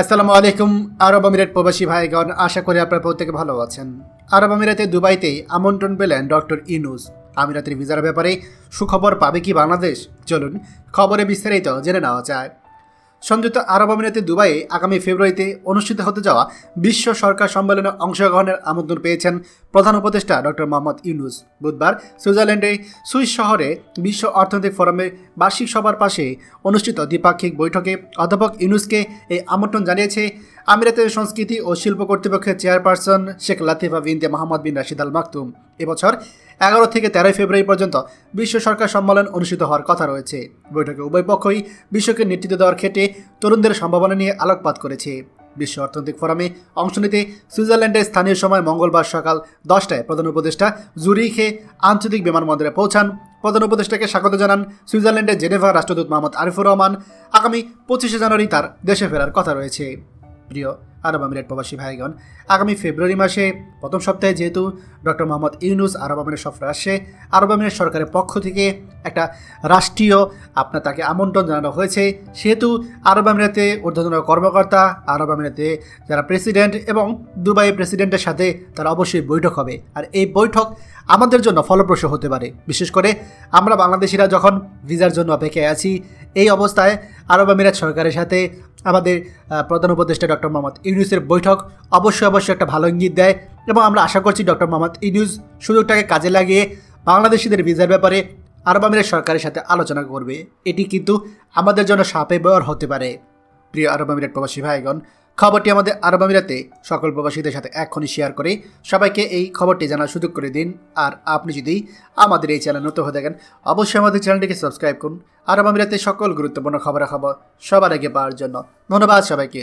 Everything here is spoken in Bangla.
আসসালামু আলাইকুম, আরব আমিরাত প্রবাসী ভাইগণ, আশা করি আপনারা প্রত্যেকে ভালো আছেন। আরব আমিরাতে দুবাইতেই আমন্ত্রণ পেলেন ডক্টর ইনুস। আমিরাতের ভিসার ব্যাপারে সুখবর পাবে কি বাংলাদেশ? চলুন খবরে বিস্তারিত জেনে নেওয়া যায়। সংযুক্ত আরব আমিরাতে দুবাইয়ে আগামী ফেব্রুয়ারিতে অনুষ্ঠিত হতে যাওয়া বিশ্ব সরকার সম্মেলনে অংশগ্রহণের আমন্ত্রণ পেয়েছেন প্রধান উপদেষ্টা ডক্টর মোহাম্মদ ইউনুস বুধবার সুইজারল্যান্ডে সুইস শহরে বিশ্ব অর্থনৈতিক ফোরামের বার্ষিক সভার পাশে অনুষ্ঠিত দ্বিপাক্ষিক বৈঠকে অধ্যাপক ইউনুসকে এই আমন্ত্রণ জানিয়েছে আমিরাতের সংস্কৃতি ও শিল্প কর্তৃপক্ষের chairperson Sheikh Latifa bint Mohammed bin Rashid Al Maktoum. এবছর এগারো থেকে তেরোই ফেব্রুয়ারি পর্যন্ত বিশ্ব সরকার সম্মেলন অনুষ্ঠিত হওয়ার কথা রয়েছে। বৈঠকে উভয় পক্ষই বিশ্বকে নেতৃত্ব দেওয়ার ক্ষেত্রে তরুণদের সম্ভাবনা নিয়ে আলোকপাত করেছে। বিশ্ব অর্থনৈতিক ফোরামে অংশ নিতে সুইজারল্যান্ডে স্থানীয় সময় মঙ্গলবার সকাল দশটায় প্রধান উপদেষ্টা জুরিখে আঞ্চলিক বিমানবন্দরে পৌঁছান। প্রধান উপদেষ্টাকে স্বাগত জানান সুইজারল্যান্ডের জেনেভা রাষ্ট্রদূত মোহাম্মদ আরিফুর রহমান। আগামী পঁচিশে জানুয়ারি তার দেশে ফেরার কথা রয়েছে। প্রিয় আরব আমিরাত প্রবাসী ভাইগণ, আগামী ফেব্রুয়ারি মাসে প্রথম সপ্তাহে যেহেতু ডক্টর মোহাম্মদ ইউনুস আরব আমিরাত সফরে আসছে আরব আমিরাত সরকারের পক্ষ থেকে একটা রাষ্ট্রীয় আপনার তাকে আমন্ত্রণ জানানো হয়েছে। সেহেতু আরব আমিরাতে ঊর্ধ্বতন কর্মকর্তা, আরব আমিরাতে যারা প্রেসিডেন্ট এবং দুবাই প্রেসিডেন্টের সাথে তারা অবশ্যই বৈঠক হবে। আর এই বৈঠক আমাদের জন্য ফলপ্রসূ হতে পারে। বিশেষ করে আমরা বাংলাদেশিরা যখন ভিসার জন্য অপেক্ষায় আছি, এই অবস্থায় আরব আমিরাত সরকারের সাথে আমাদের প্রধান উপদেষ্টা ডক্টর মোহাম্মদ ইউনুসের বৈঠক অবশ্যই অবশ্যই একটা ভালো ইঙ্গিত দেয়। এবং আমরা আশা করছি ডক্টর মোহাম্মদ ইউনুস সুযোগটাকে কাজে লাগিয়ে বাংলাদেশিদের ভিসার ব্যাপারে আরব আমিরাত সরকারের সাথে আলোচনা করবে। এটি কিন্তু আমাদের জন্য সাপে বর হতে পারে। প্রিয় আরব আমিরাত প্রবাসী ভাইগণ, খবরটি আমাদের আরব আমিরাতে সকল প্রবাসীদের সাথে এখনই শেয়ার করে। সবাইকে এই খবরটি জানার সুযোগ করে দিন। আর আপনি যদি আমাদের এই চ্যানেল নতুন হয়ে থাকেন, অবশ্যই আমাদের চ্যানেলটিকে সাবস্ক্রাইব করুন। আরব আমিরাতে সকল গুরুত্বপূর্ণ খবরাখবর সবার আগে পাওয়ার জন্য ধন্যবাদ সবাইকে।